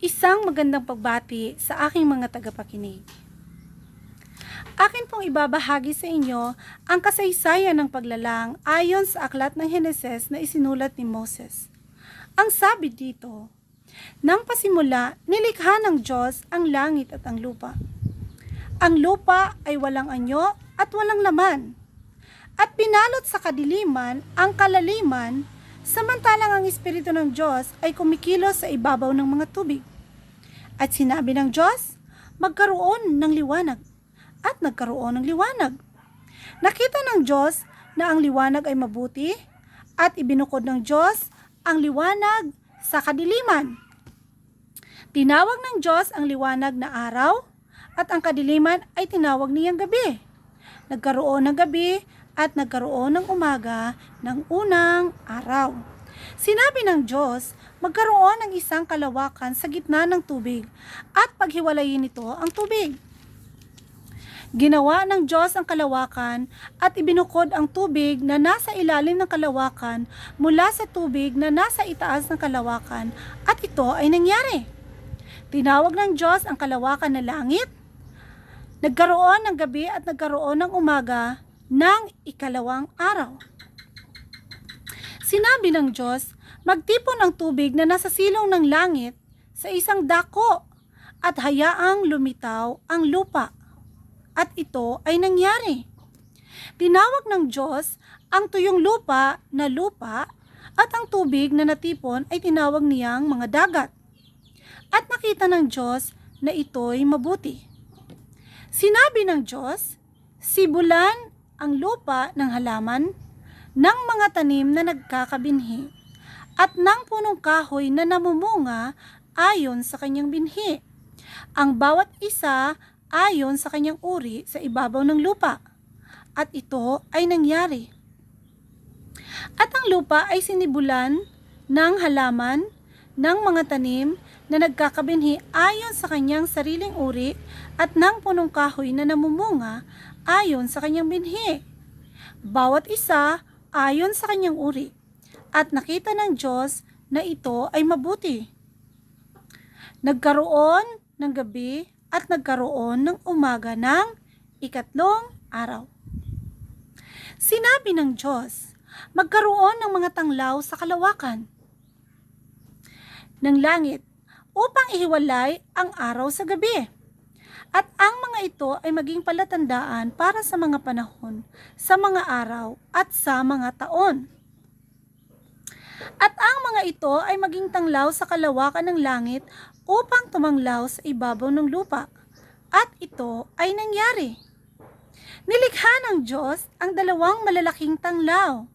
Isang magandang pagbati sa aking mga tagapakinig. Akin pong ibabahagi sa inyo ang kasaysayan ng paglalang ayon sa aklat ng Heneses na isinulat ni Moses. Ang sabi dito, Nang pasimula, nilikha ng Diyos ang langit at ang lupa. Ang lupa ay walang anyo at walang laman. At pinalot sa kadiliman ang kalaliman, samantalang ang Espiritu ng Diyos ay kumikilos sa ibabaw ng mga tubig. At sinabi ng Diyos, magkaroon ng liwanag. At nagkaroon ng liwanag. Nakita ng Diyos na ang liwanag ay mabuti at ibinukod ng Diyos ang liwanag sa kadiliman. Tinawag ng Diyos ang liwanag na araw at ang kadiliman ay tinawag niyang gabi. Nagkaroon ng gabi at nagkaroon ng umaga ng unang araw. Sinabi ng Diyos, magkaroon ng isang kalawakan sa gitna ng tubig at paghiwalayin nito ang tubig. Ginawa ng Diyos ang kalawakan at ibinukod ang tubig na nasa ilalim ng kalawakan mula sa tubig na nasa itaas ng kalawakan at ito ay nangyari. Tinawag ng Diyos ang kalawakan na langit. Nagkaroon ng gabi at nagkaroon ng umaga ng ikalawang araw. Sinabi ng Diyos, magtipon ang tubig na nasa silong ng langit sa isang dako at hayaang lumitaw ang lupa. At ito ay nangyari. Tinawag ng Diyos ang tuyong lupa na lupa at ang tubig na natipon ay tinawag niyang mga dagat. At nakita ng Diyos na ito'y mabuti. Sinabi ng Diyos, sibulan ang lupa ng halaman ng mga tanim na nagkakabinhi at ng punong kahoy na namumunga ayon sa kanyang binhi. Ang bawat isa ayon sa kanyang uri sa ibabaw ng lupa. At ito ay nangyari. At ang lupa ay sinibulan ng halaman ng mga tanim na nagkakabinhi ayon sa kanyang sariling uri at ng punong kahoy na namumunga ayon sa kanyang binhi. Bawat isa ayon sa kanyang uri. At nakita ng Diyos na ito ay mabuti. Nagkaroon ng gabi at nagkaroon ng umaga ng ikatlong araw. Sinabi ng Diyos, magkaroon ng mga tanglaw sa kalawakan ng langit upang ihiwalay ang araw sa gabi. At ang mga ito ay maging palatandaan para sa mga panahon, sa mga araw at sa mga taon. At ang mga ito ay maging tanglaw sa kalawakan ng langit upang tumanglaw sa ibabaw ng lupa. At ito ay nangyari. Nilikha ng Diyos ang dalawang malalaking tanglaw.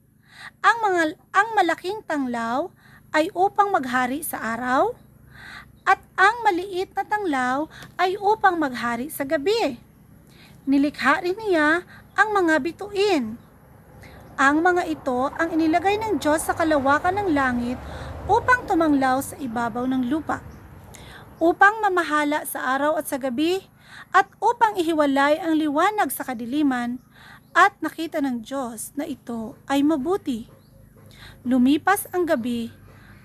Ang mga ang malaking tanglaw ay upang maghari sa araw at ang maliit na tanglaw ay upang maghari sa gabi. Nilikha rin niya ang mga bituin. Ang mga ito ang inilagay ng Diyos sa kalawakan ng langit upang tumanglaw sa ibabaw ng lupa, upang mamahala sa araw at sa gabi, at upang ihiwalay ang liwanag sa kadiliman, at nakita ng Diyos na ito ay mabuti. Lumipas ang gabi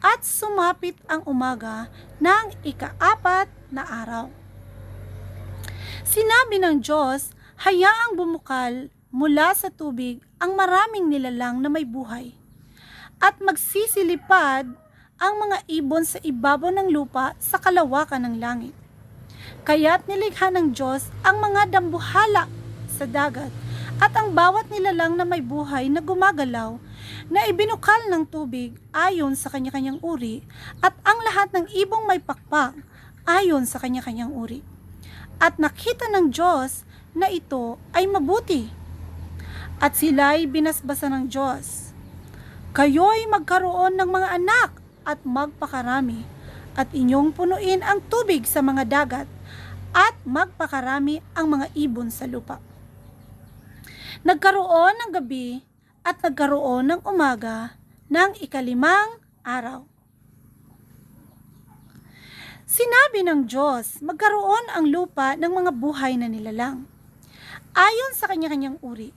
at sumapit ang umaga ng ikaapat na araw. Sinabi ng Diyos, hayaang bumukal mula sa tubig ang maraming nilalang na may buhay at magsisilipad ang mga ibon sa ibabaw ng lupa sa kalawakan ng langit. Kaya't nilikha ng Diyos ang mga dambuhala sa dagat at ang bawat nilalang na may buhay na gumagalaw na ibinukal ng tubig ayon sa kanya-kanyang uri at ang lahat ng ibong may pakpak ayon sa kanya-kanyang uri. At nakita ng Diyos na ito ay mabuti. At sila'y binasbasa ng Diyos. Kayo'y magkaroon ng mga anak at magpakarami at inyong punuin ang tubig sa mga dagat at magpakarami ang mga ibon sa lupa. Nagkaroon ng gabi at nagkaroon ng umaga ng ikalimang araw. Sinabi ng Diyos, magkaroon ang lupa ng mga buhay na nilalang. Ayon sa kanya-kanyang uri,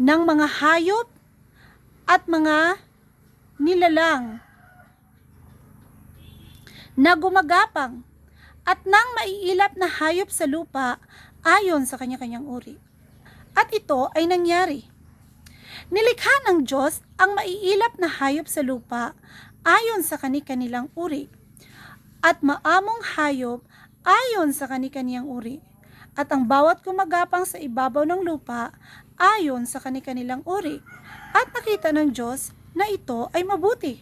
ng mga hayop at mga nilalang na gumagapang at nang maiilap na hayop sa lupa ayon sa kanya-kanyang uri. At ito ay nangyari. Nilikha ng Diyos ang maiilap na hayop sa lupa ayon sa kani-kanilang uri at maamong hayop ayon sa kani-kaniyang uri at ang bawat gumagapang sa ibabaw ng lupa ayon sa kani-kanilang uri at nakita ng Diyos na ito ay mabuti.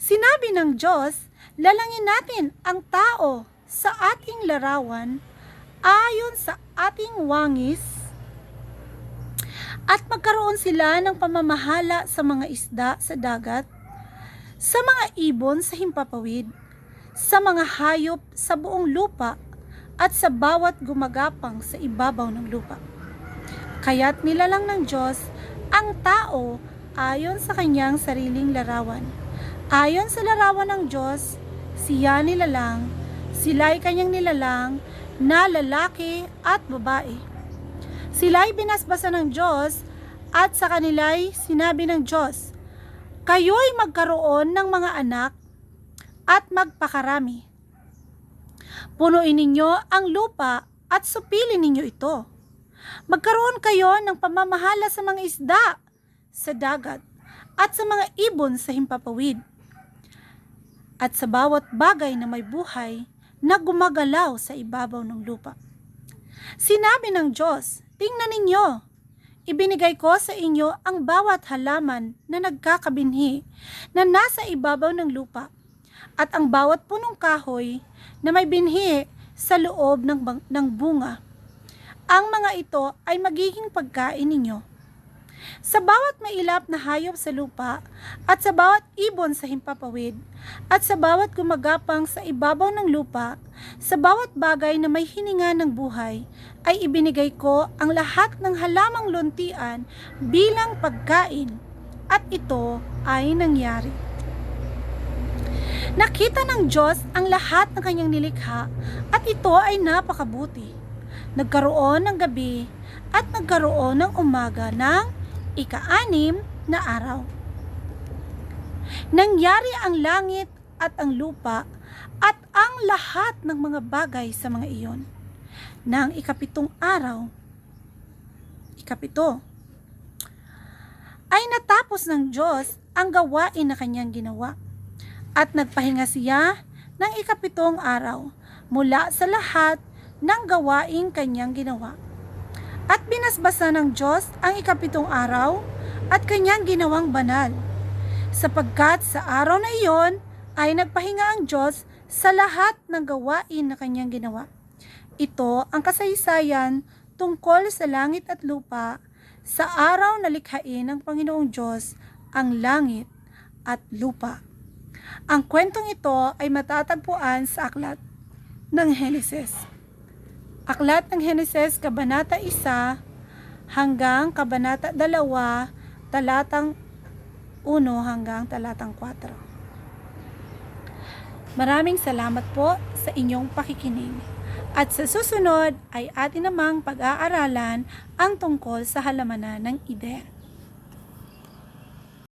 Sinabi ng Diyos, lalangin natin ang tao sa ating larawan ayon sa ating wangis at magkaroon sila ng pamamahala sa mga isda sa dagat, sa mga ibon sa himpapawid, sa mga hayop sa buong lupa, at sa bawat gumagapang sa ibabaw ng lupa. Kaya't nilalang ng Diyos ang tao ayon sa kanyang sariling larawan. Ayon sa larawan ng Diyos, siya nilalang, sila'y kanyang nilalang na lalaki at babae. Sila'y binasbasa ng Diyos at sa kanila'y sinabi ng Diyos, Kayo'y magkaroon ng mga anak at magpakarami. Punuin ninyo ang lupa at supilin ninyo ito. Magkaroon kayo ng pamamahala sa mga isda sa dagat at sa mga ibon sa himpapawid at sa bawat bagay na may buhay na gumagalaw sa ibabaw ng lupa. Sinabi ng Diyos, tingnan ninyo, ibinigay ko sa inyo ang bawat halaman na nagkakabinhi na nasa ibabaw ng lupa at ang bawat punong kahoy na may binhi sa loob ng, ng bunga. Ang mga ito ay magiging pagkain ninyo. Sa bawat mailap na hayop sa lupa, at sa bawat ibon sa himpapawid, at sa bawat gumagapang sa ibabaw ng lupa, sa bawat bagay na may hininga ng buhay, ay ibinigay ko ang lahat ng halamang luntian bilang pagkain, at ito ay nangyari. Nakita ng Diyos ang lahat ng kanyang nilikha at ito ay napakabuti. Nagkaroon ng gabi at nagkaroon ng umaga ng ika-anim na araw. Nangyari ang langit at ang lupa at ang lahat ng mga bagay sa mga iyon. Nang ikapitong araw, ikapito, ay natapos ng Diyos ang gawain na kanyang ginawa at nagpahinga siya ng ikapitong araw mula sa lahat ng gawaing kanyang ginawa. At binasbasa ng Diyos ang ikapitong araw at kanyang ginawang banal. Sapagkat sa araw na iyon ay nagpahinga ang Diyos sa lahat ng gawain na kanyang ginawa. Ito ang kasaysayan tungkol sa langit at lupa sa araw na likhain ng Panginoong Diyos ang langit at lupa. Ang kwentong ito ay matatagpuan sa aklat ng Henesis. Aklat ng Henesis, Kabanata 1 hanggang Kabanata 2, talatang 1 hanggang talatang 4. Maraming salamat po sa inyong pakikinig. At sa susunod ay atin namang pag-aaralan ang tungkol sa halamanan ng Eden.